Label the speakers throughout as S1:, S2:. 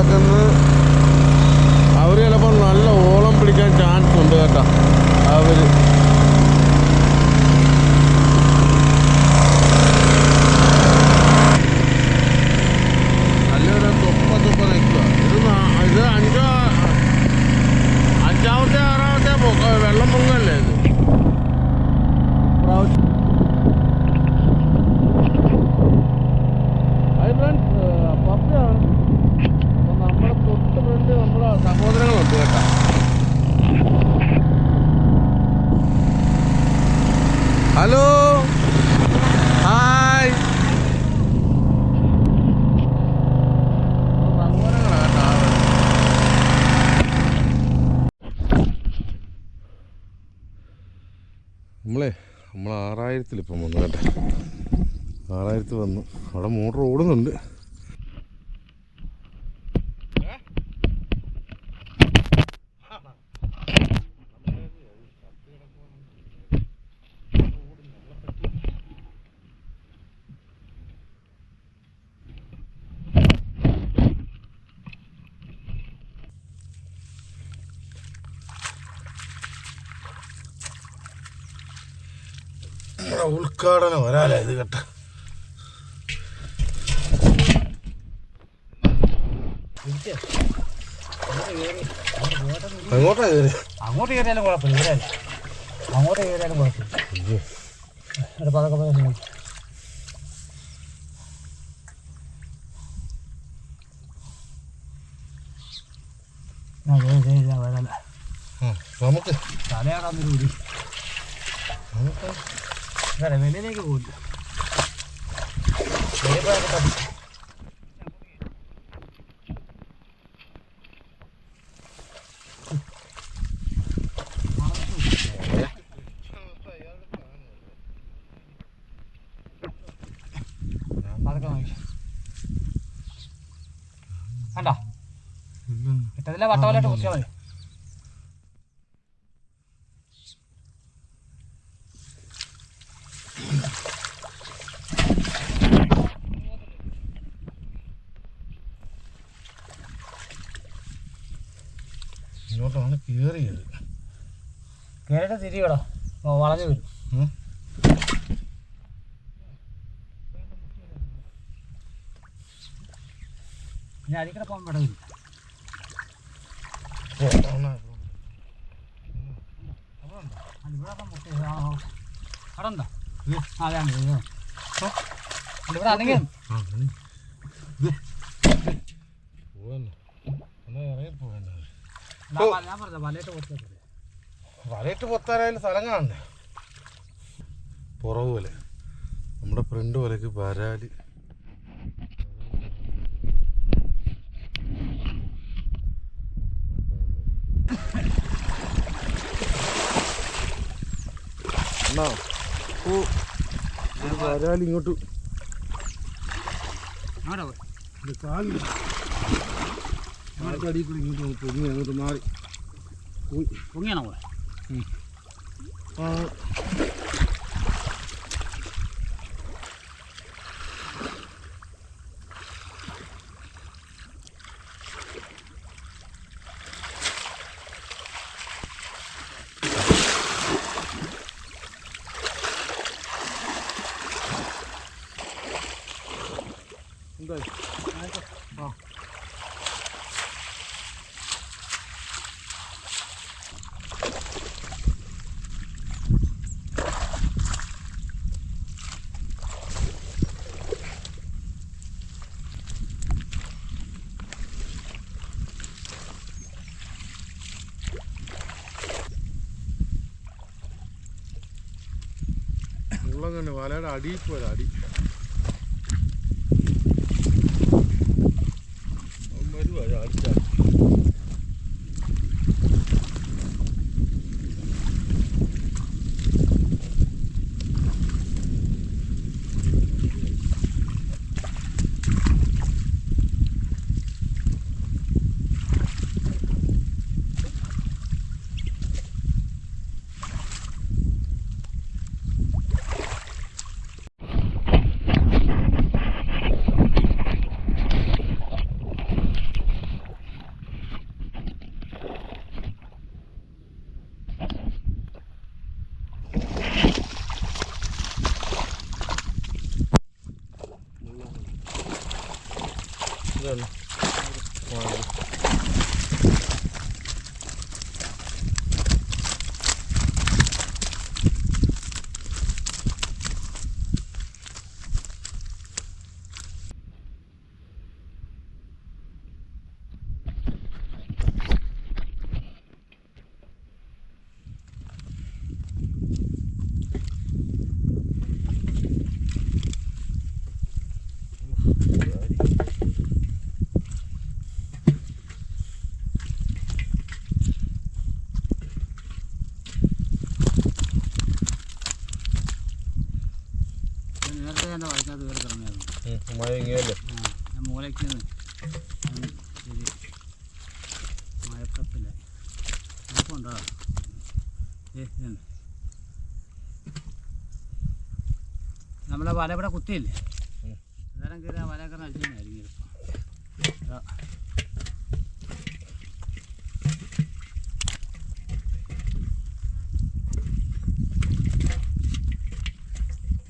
S1: adamı ഇപ്പം വന്നു കേട്ടെ. ആറായിരത്തി വന്നു. അവിടെ മോട്ടർ ഓടുന്നുണ്ട് നമ്മുടെ ഉദ്ഘാടനം വരാല ഇത് കേട്ട. അങ്ങോട്ടാ കയറി.
S2: അങ്ങോട്ട് കയറിയാലും കുഴപ്പമില്ല അങ്ങോട്ടേ അല്ല. അങ്ങോട്ട് കയറിയാലും കുഴപ്പമില്ല. ഇവിടെ പതൊക്കെ ഇതാ
S1: നമുക്ക്.
S2: തലയാടാന്നൊരു പതുക്കെ നോക്കി. കണ്ടോ? കിട്ടതില്ല വട്ടവലായിട്ട് കുത്തിയാൽ മതി. തിരിയടാ വളഞ്ഞു വരും. പിന്നെ അടിക്കടെ പോകാൻ പെടവില്ല ഇവിടെ അനങ്ങി ഞാൻ പറഞ്ഞ വലയിട്ട് കൊടുത്തത്
S1: വലയിട്ട് പൊത്താനായാലും സ്ഥലം കാണണ്ടേ? പുറവ് പോലെ നമ്മുടെ ഫ്രണ്ട് വലക്ക് പരാതി. ഒരു വരാൽ ഇങ്ങോട്ട്. കൂടി ഇങ്ങോട്ട് പൊങ്ങി അങ്ങോട്ട് മാറി. പോയി.
S2: പൊങ്ങിയാണോ പോയി
S1: ആ തന്നെ വലയുടെ അടിയിൽ പോയത് അടി.
S2: Olha. ഉണ്ടോ. നമ്മളെ വല ഇവിടെ കുത്തിയില്ലേ. അന്നേരം കയറി ആ വലയൊക്കെ അടിച്ചു തന്നെയായിരിക്കും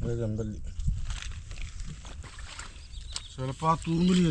S2: ചിലപ്പോൾ
S1: ചെമ്പല്ലി ചിലപ്പോൾ ആ തൂമിലി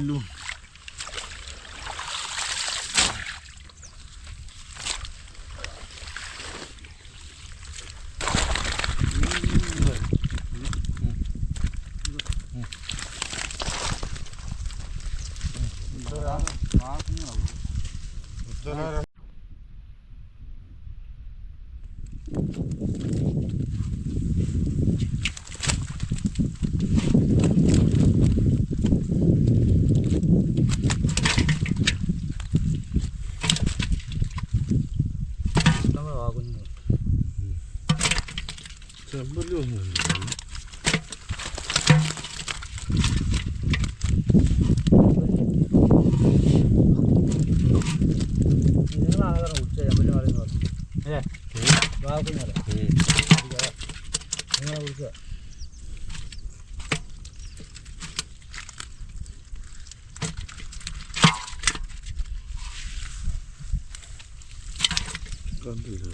S1: കണ്ടില്ല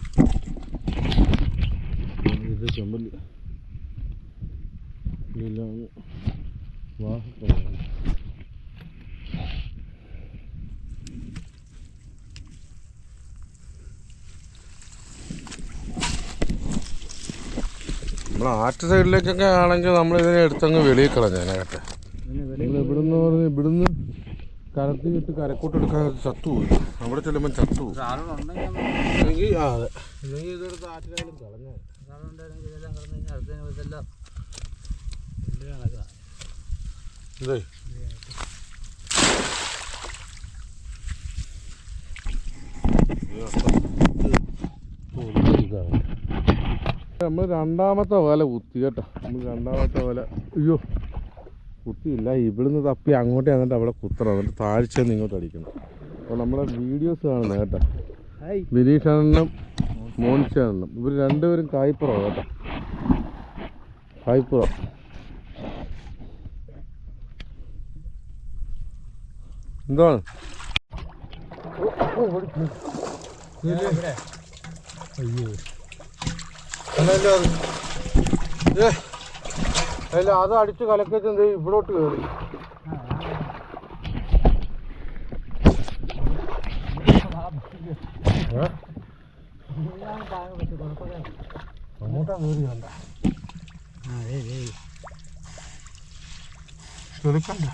S1: ആറ്റ് സൈഡിലേക്കൊക്കെ ആണെങ്കിൽ നമ്മൾ ഇതിനെ എടുത്തങ്ങ് വെളിയിൽ കളഞ്ഞേനെ കേട്ടെ ഇവിടുന്ന് പറഞ്ഞ്? ഇവിടുന്ന്? കരത്തി വിട്ട് കരക്കോട്ട് എടുക്കാൻ ചത്തുപോയി അവിടെ ചെല്ലുമ്പോൾ ചത്തു പോകും അതെ. ഇല്ലെങ്കിൽ ആറ്റിലായാലും കളഞ്ഞേ. ഇതേ. നമ്മൾ രണ്ടാമത്തെ വല കുത്തി കേട്ടോ. നമ്മൾ രണ്ടാമത്തെ വല. അയ്യോ. കുത്തിയില്ല. ഇവിടുന്ന് തപ്പി അങ്ങോട്ട് ചെന്നിട്ട് അവിടെ കുത്തണം. എന്നിട്ട് താഴ്ച ഇങ്ങോട്ട് അടിക്കണം. അപ്പോൾ നമ്മളെ വീഡിയോസ് കാണുന്നത് കേട്ടോ. നിരീക്ഷണം മോനിച്ചാണെന്നും ഇവർ രണ്ടുപേരും കായ്പുറം കേട്ടോ. കായ്പുറ. എന്താണ് അയ്യോ. അല്ലല്ലോ അത് ഏ അല്ല അത് അടിച്ച് കലക്കച്ച് എന്ത് ഇവിടോട്ട് കയറി? അങ്ങോട്ടാ കയറി കണ്ട. ചെറുക്കണ്ട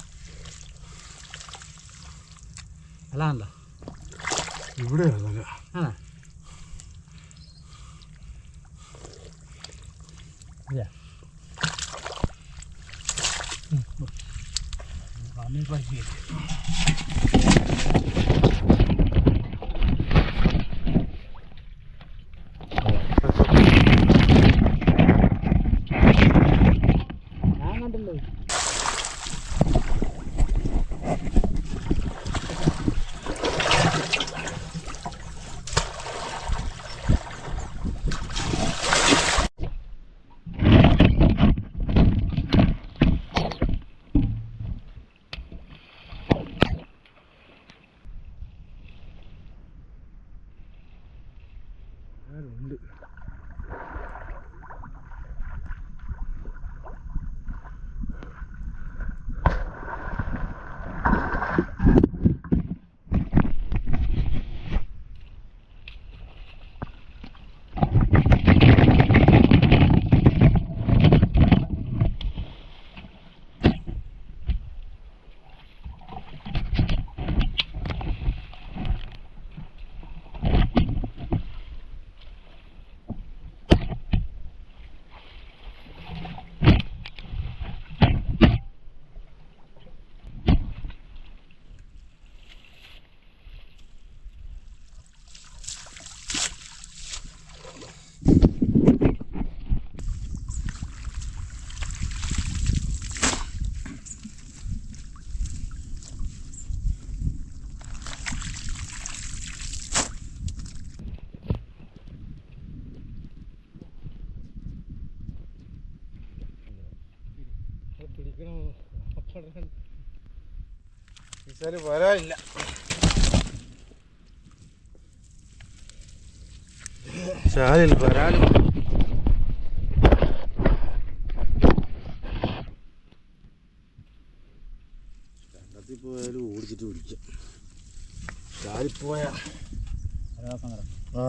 S2: ഇല്ല പന്നി പറ്റി ഞാൻ കണ്ടല്ലോ
S1: ഉണ്ട് ശരി വരാനില്ല. ചാലിൽ വരാനും. കണ്ടത്തിൽ പോയാലും ഓടിച്ചിട്ട് പിടിക്കാം.
S2: ചാലിപ്പോയാ
S1: ആ.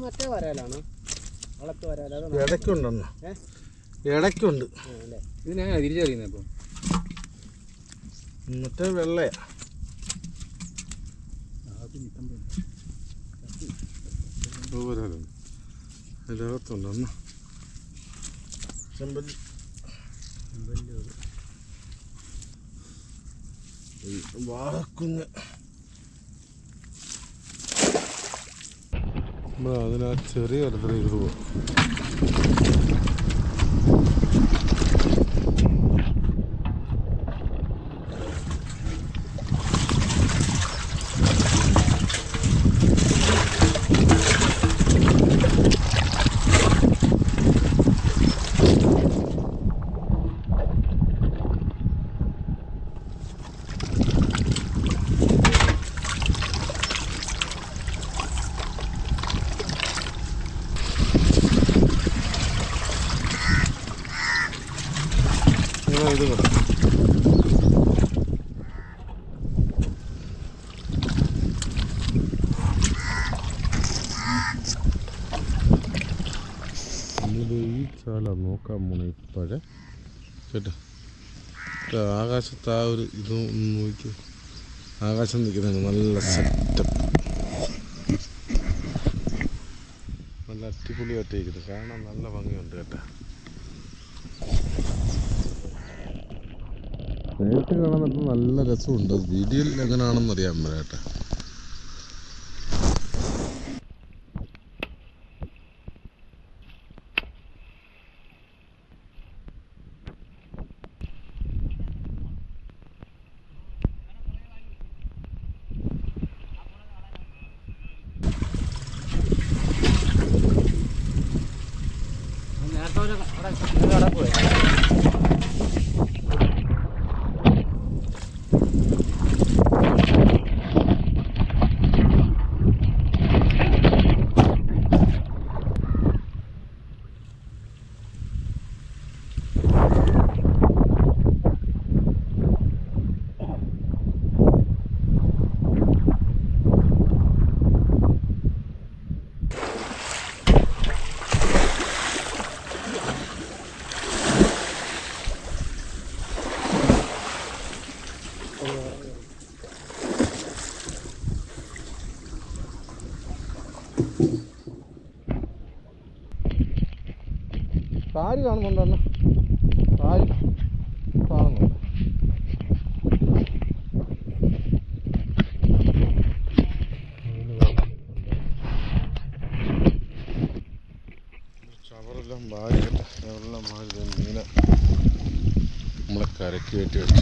S2: മറ്റേ വരാലാണോ വളത്ത് വരാല
S1: ഇടയ്ക്കുണ്ടെന്ന്? ഇടയ്ക്കുണ്ട്.
S2: ഇത്
S3: ഞാൻ തിരിച്ചറിയുന്നത് ഇപ്പം.
S1: മറ്റേ വെള്ളയാ. ചെമ്പല്ലി. വാഴക്കുഞ്ഞ്. നമ്മൾ അതിനാ ചെറിയ തരത്തിൽ ഇത് പോകും ഇങ്ങനെ ഇത് കിടക്കും ഈ ചാല നോക്കാൻ പോണ ഇപ്പോഴേ കേട്ടോ? കേട്ടോ, ആകാശത്ത് ആ ഒരു ഇത് നോക്കി. ആകാശം നിൽക്കുന്ന നല്ല സെറ്റപ്പ് നല്ല അടിപൊളിയായിട്ട് ഇരിക്കുന്നത് കാണാൻ നല്ല ഭംഗിയുണ്ട് കേട്ടോ. നേരിട്ട് കാണാൻ നല്ല രസമുണ്ട്. വീഡിയോയിൽ എങ്ങനെയാണെന്ന് അറിയാൻ
S2: 떨어져 가라 떨어져 가라
S1: കാര് കാണുന്നുണ്ടോ കാര് കാണുന്നുണ്ട്. ചവറെല്ലാം വാരിക്കട്ടെ ചവറെല്ലാം വാരി മീനെ നമ്മളെ കരക്ക് കയറ്റി വെച്ചു.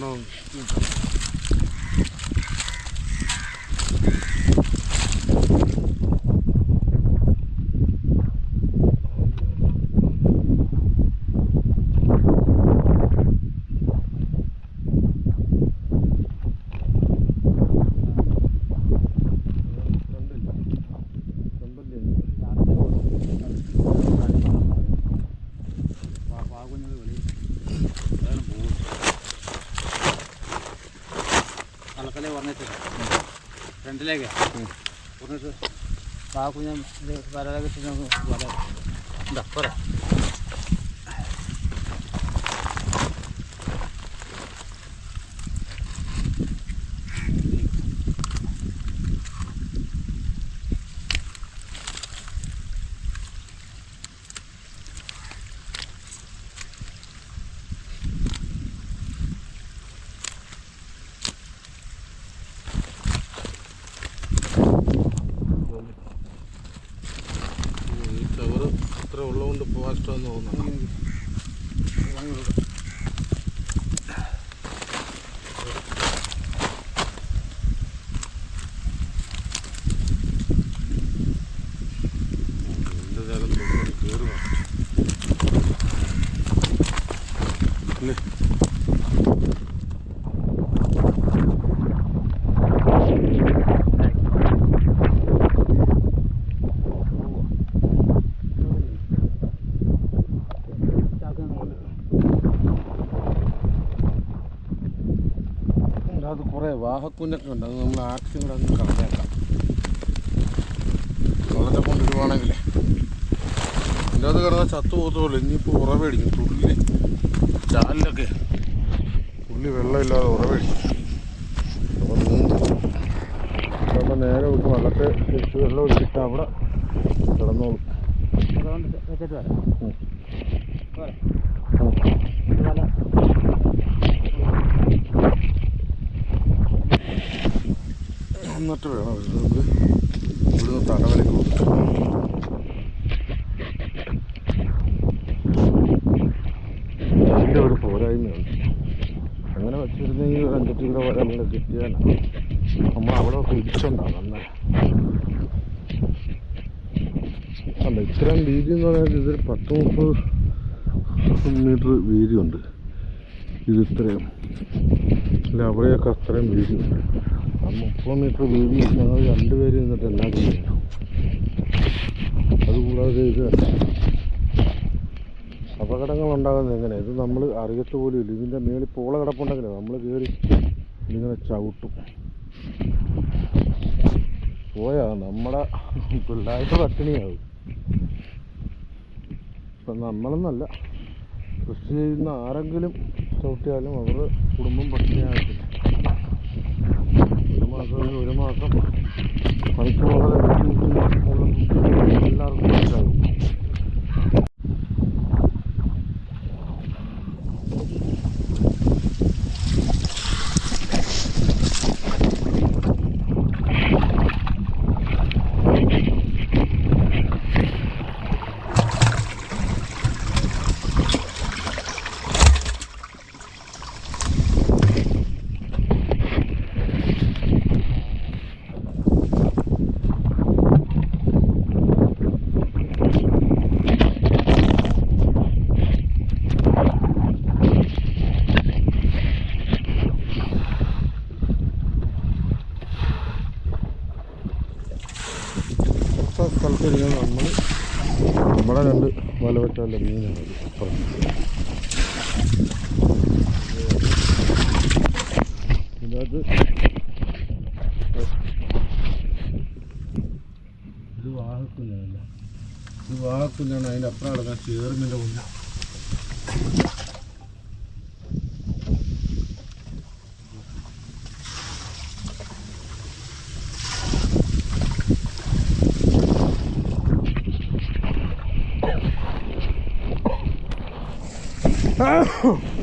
S2: 弄一整 അളക്കലേ പറഞ്ഞിട്ട് ഫ്രണ്ടിലേക്ക് പറഞ്ഞിട്ട് വാക്കുഞ്ഞ വരല കിട്ടി നമുക്ക് വല എന്താ പോരാ
S1: ഈ ചവറ് അത്ര ഉള്ളതുകൊണ്ട് പോകാൻ ഇഷ്ടമെന്ന് തോന്നുന്നു എന്റെ നേരം തൊണ്ണൂറ് കയറുക അല്ലേ കുറേ ഉണ്ട് അത് നമ്മൾ ആക്സിയും കൂടെ അങ്ങ് കളഞ്ഞേക്കാം. വെള്ളത്തെ കൊണ്ടിരുവാണെങ്കിലേ എന്റെ അത് കിടന്ന ചത്തു പോകത്തുള്ളൂ ഇനിയിപ്പോൾ ഉറവടിക്കും തുള്ളി. ചാലിലൊക്കെ. തുള്ളി വെള്ളമില്ലാതെ ഉറവടിക്കും അപ്പോൾ നീന്തി. അപ്പോൾ നേരെ വിട്ട് വെള്ളത്തെ തിരിച്ച് വെള്ളം ഒഴിച്ചിട്ട് അവിടെ കിടന്നോളും.
S2: വെച്ചിട്ട് വരാം.
S1: എന്നിട്ട് വേണം ഇവിടുന്ന് ഇവിടുന്ന് തടവലേക്ക് കൊടുക്കും അതിന്റെ ഒരു പോരായ്മയുണ്ട്. അങ്ങനെ വെച്ചിരുന്നെങ്കിൽ ഒരു അഞ്ചെട്ട് കിലോ വരെ നമ്മൾ കിട്ടിയാലാണ് നമ്മൾ അവിടെ ഒക്കെ ഇടിച്ചുണ്ടാകും നന്നായി അല്ല ഇത്രയും വീതി എന്ന് പറഞ്ഞാൽ ഇതിൽ പത്ത് മുപ്പത് മീറ്റർ വീതിയുണ്ട്. ഇത് ഇത്രയും. അല്ല അവിടെയൊക്കെ അത്രയും വീതി ആ മുപ്പത് മീറ്റർ വീതി ഞങ്ങൾ രണ്ടുപേര് നിന്നിട്ട് എന്നാ ചെയ്യുന്നു അതുകൂടാതെ ഇത് അപകടങ്ങൾ ഉണ്ടാകുന്നത് എങ്ങനെ? ഇത് നമ്മൾ അറിയത്ത് പോലും ഇല്ല. ഇതിന്റെ മേളിൽ പോള കിടപ്പുണ്ടെങ്കിലേ? നമ്മൾ കയറി ഇതിങ്ങനെ ചവിട്ടും. പോയാ നമ്മുടെ പിള്ളേരുടെ പട്ടിണിയാവും. ഇപ്പം നമ്മളെന്നല്ല കൃഷി ചെയ്യുന്ന ആരെങ്കിലും ചവിട്ടിയാലും അവരുടെ കുടുംബം പട്ടിണിയാകത്തില്ല ഒരു മാസം ഒരു മാസം. പണിക്ക് പോകാതെ എല്ലാവർക്കും മനസ്സിലാകും ഇരിക്കുന്ന നമ്മൾ നമ്മുടെ രണ്ട് വല വെച്ചാലുള്ള മീനാണ്. ഇതിനകത്ത് ഇത് വാഹക്കുഞ്ഞാണല്ല ഇത് വാഹക്കുഞ്ഞാണ് അതിന്റെ അപ്പുറം കിടക്കാൻ ചേർമിന്റെ കുഞ്ഞ
S3: Ah!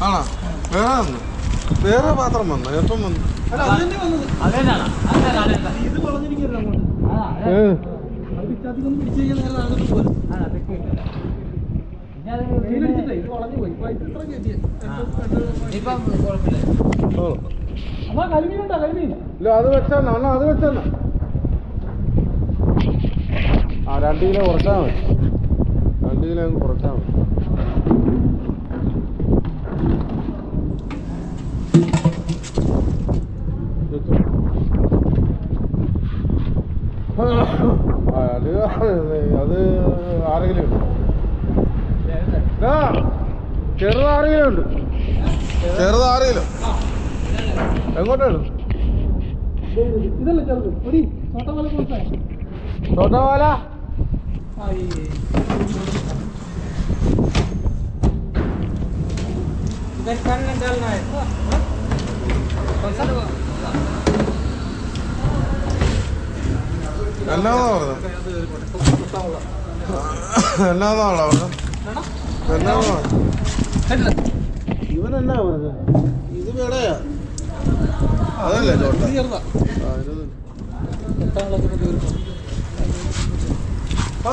S1: കയറ്റിയ വേറെ വന്നു വേറെ പാത്രം വന്നു
S3: ഉണ്ടോ വന്നു
S1: ഇല്ല അത് വെച്ചാണ് അത് വെച്ചാണ് ആ രണ്ട് കിലോ കുറച്ചാൽ മതി. രണ്ട് കിലോ കുറച്ചാ മതി വെച്ചോ. ആ, അത് അത് ആറ് കിലോ ഉണ്ട്? ചെറുത് ആരെങ്കിലും? കിലോ ഉണ്ട് ചെറുത് ആറ് കിലോ എങ്ങോട്ടാണ്
S3: ഇതല്ലേ ചെറുത് ഒരു
S1: എന്നാന്നാ പറഞ്ഞത്. എന്നാന്നാണോ പറഞ്ഞത്. എന്നാന്നാ ഇവൻ എന്നാ പറഞ്ഞത്? ഇത് വേടയാ അതല്ലേ ചോട്ട? ആ,